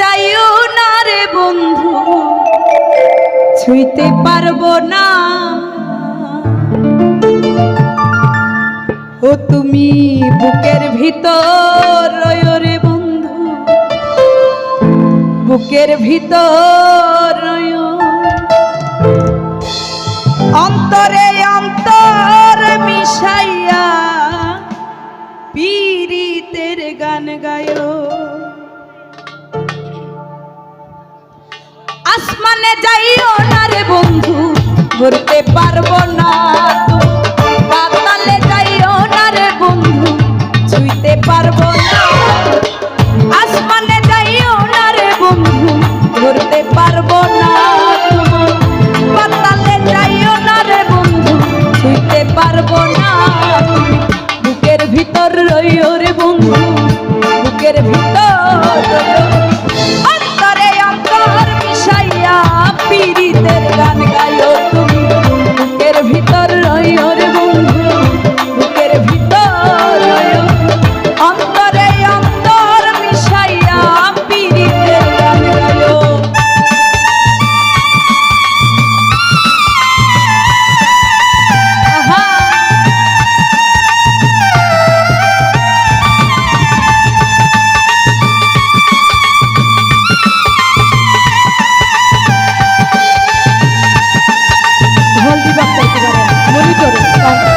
যাইও না রে বন্ধু, ছুঁইতে পারব না। ও তুমি বুকের ভিতর রে বন্ধু, বুকের ভিতর অন্তরে অন্তর মিশাইয়া পীড়িতের গান গায়ো। আসমানে যাইও না রে বন্ধু ঘুরতে পারব না পাতালে যাইও না রে বন্ধু, ছুঁইতে পারব Bye.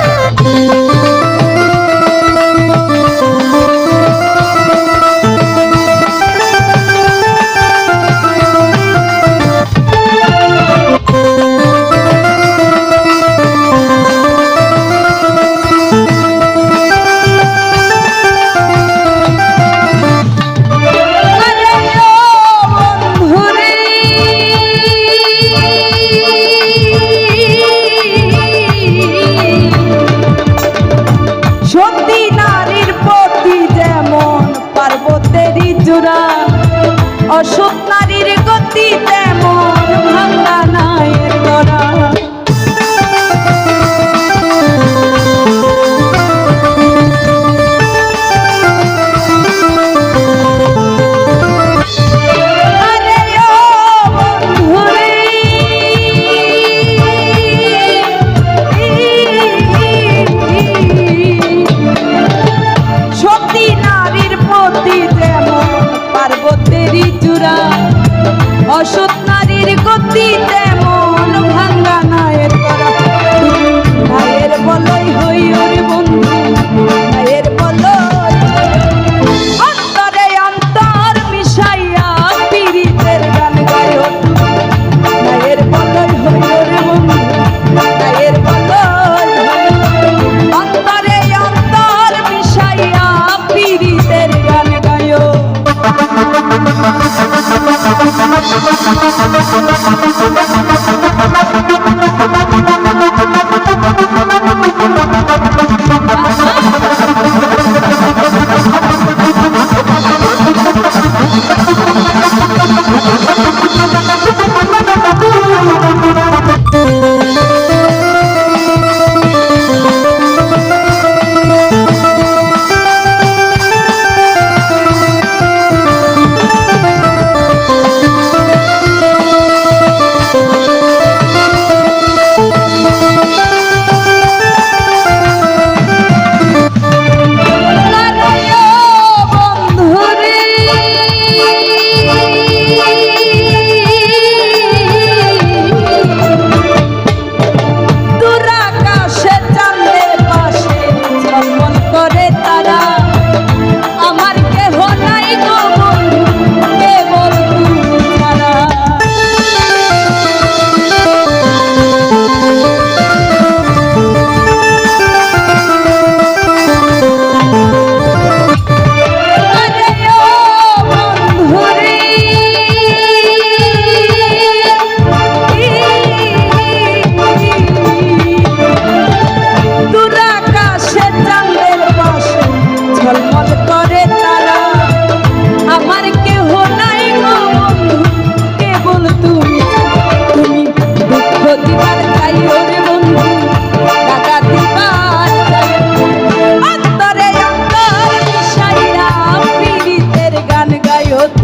অসৎ নারীর গতিতে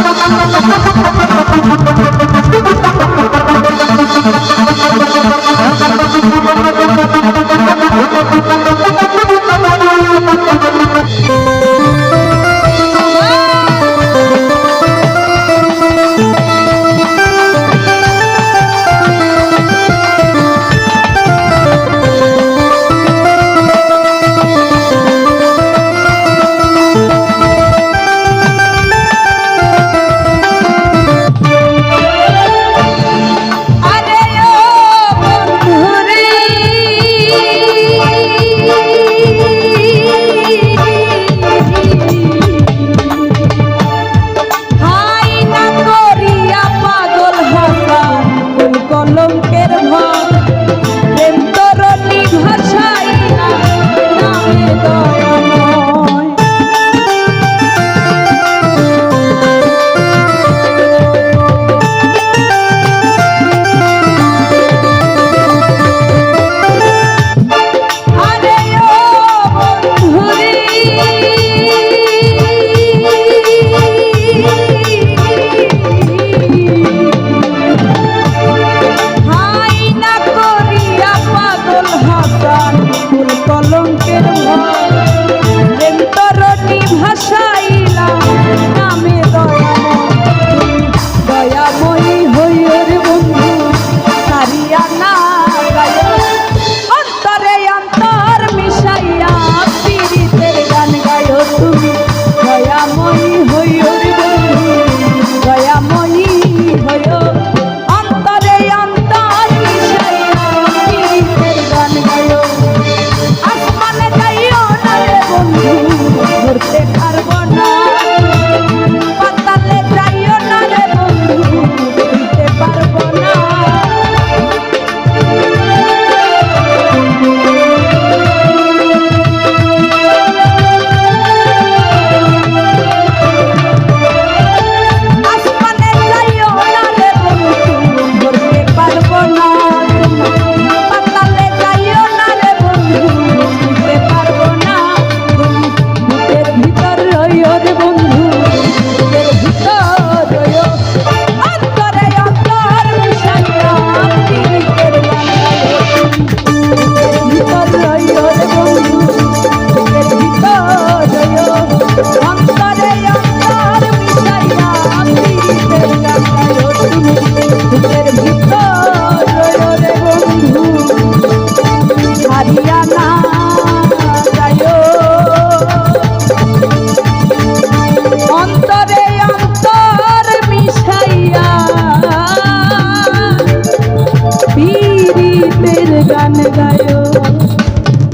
Thank you.